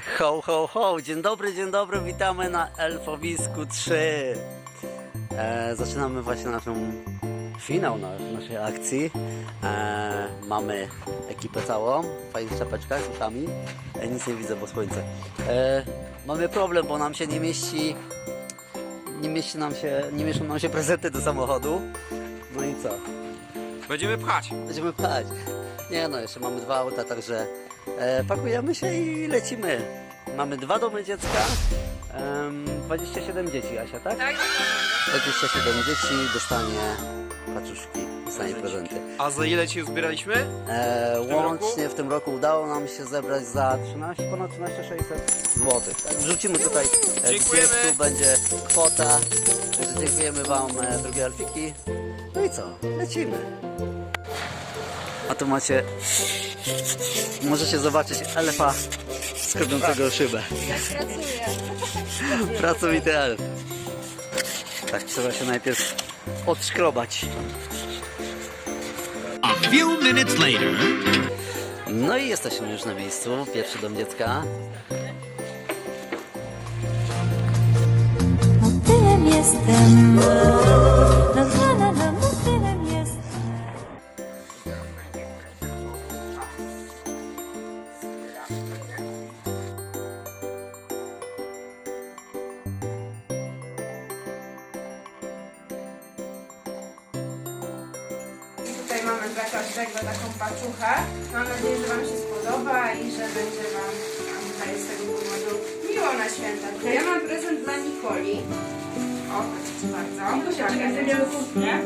Ho, ho, ho! Dzień dobry, dzień dobry, witamy na Elfowisku 3. E, zaczynamy właśnie naszą finał na, naszej akcji. E, mamy ekipę całą, w fajnych czapeczkach z uszami. E, nic nie widzę, bo słońce. E, mamy problem, bo nam się nie mieści, nie mieści nam się, nie mieszczą nam się prezenty do samochodu. No i co? Będziemy pchać. Będziemy pchać. Nie no, jeszcze mamy dwa auta, także e, pakujemy się i lecimy. Mamy dwa domy dziecka, em, 27 dzieci, Asia, tak? Tak, 27 dzieci dostanie paczuszki, dostanie prezenty. A za ile ci zbieraliśmy? E, tym łącznie w tym roku udało nam się zebrać za 13, ponad 13 600 zł. Tak, wrzucimy tutaj e, Dziękujemy. tu będzie kwota. Także dziękujemy Wam, e, drogie Alfiki. No i co? Lecimy. A tu macie, możecie zobaczyć elfa skrobiącego szybę. pracuję. Pracowity elf. Tak, trzeba się najpierw odszkrobać. A few minutes later. No i jesteśmy już na miejscu. Pierwszy dom dziecka. Motylem jestem. Tutaj mamy dla każdego taką paczuchę. Mam nadzieję, że Wam się spodoba i że będzie Wam a tutaj z tego powodu miło na święta. Ja mam prezent dla Nikoli. O, proszę bardzo. Tak, będziemy kuchnię.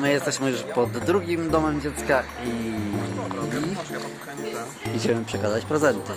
My jesteśmy już pod drugim domem dziecka i idziemy przekazać prezenty.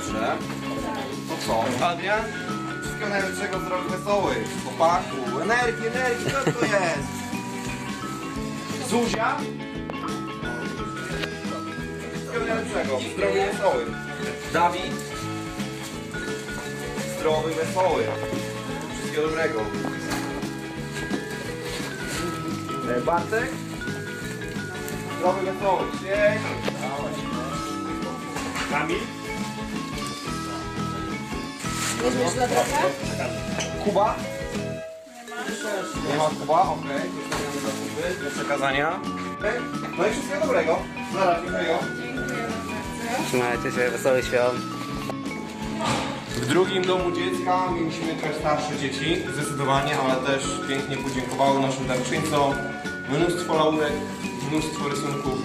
Dobrze. To co? Adrian? Wszystkiego najlepszego, zdrowych, wesołych. Chłopaku, energii, energii, co to jest? Zuzia? Wszystkiego najlepszego, zdrowych, wesołych. Dawid? Zdrowy, wesoły. Wszystkiego dobrego. E, Bartek? Zdrowy, wesoły. Dzień. Kamil? Weźmiesz dla brata? Kuba? Nie ma Kuba, okej. Kuby do przekazania. No i wszystkiego dobrego. Zaraz, dziękuję. Trzymajcie się, wesołych świąt. W drugim domu dziecka mieliśmy trochę starsze dzieci, zdecydowanie, ale też pięknie podziękowały naszym darczyńcom. Mnóstwo laurek, mnóstwo rysunków.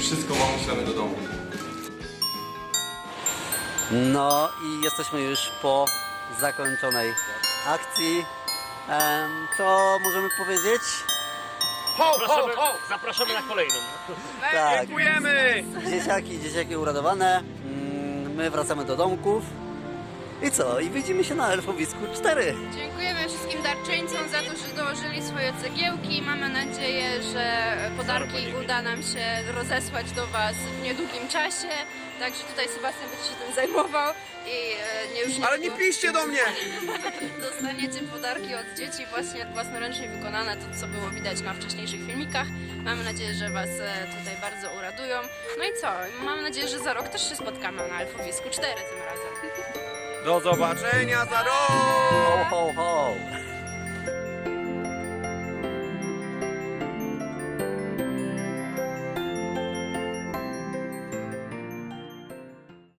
Wszystko wam wyślemy do domu. No i jesteśmy już po zakończonej akcji. Em, Co możemy powiedzieć? Zapraszamy, zapraszamy na kolejną. Tak, Dziękujemy! dzieciaki, dzieciaki uradowane. Mm, My wracamy do domków. I co? I widzimy się na Elfowisku 4. Dziękujemy wszystkim darczyńcom za to, że dołożyli swoje cegiełki. Mamy nadzieję, że podarki uda nam się rozesłać do Was w niedługim czasie. Także tutaj Sebastian będzie się tym zajmował i e, nie już Ale nie piszcie do mnie! Dostaniecie podarki od dzieci właśnie własnoręcznie wykonane, to co było widać na wcześniejszych filmikach. Mamy nadzieję, że Was e, tutaj bardzo uradują. No i co? Mam nadzieję, że za rok też się spotkamy na Alfowisku 4 tym razem. Do zobaczenia za rok! Ho, ho, ho!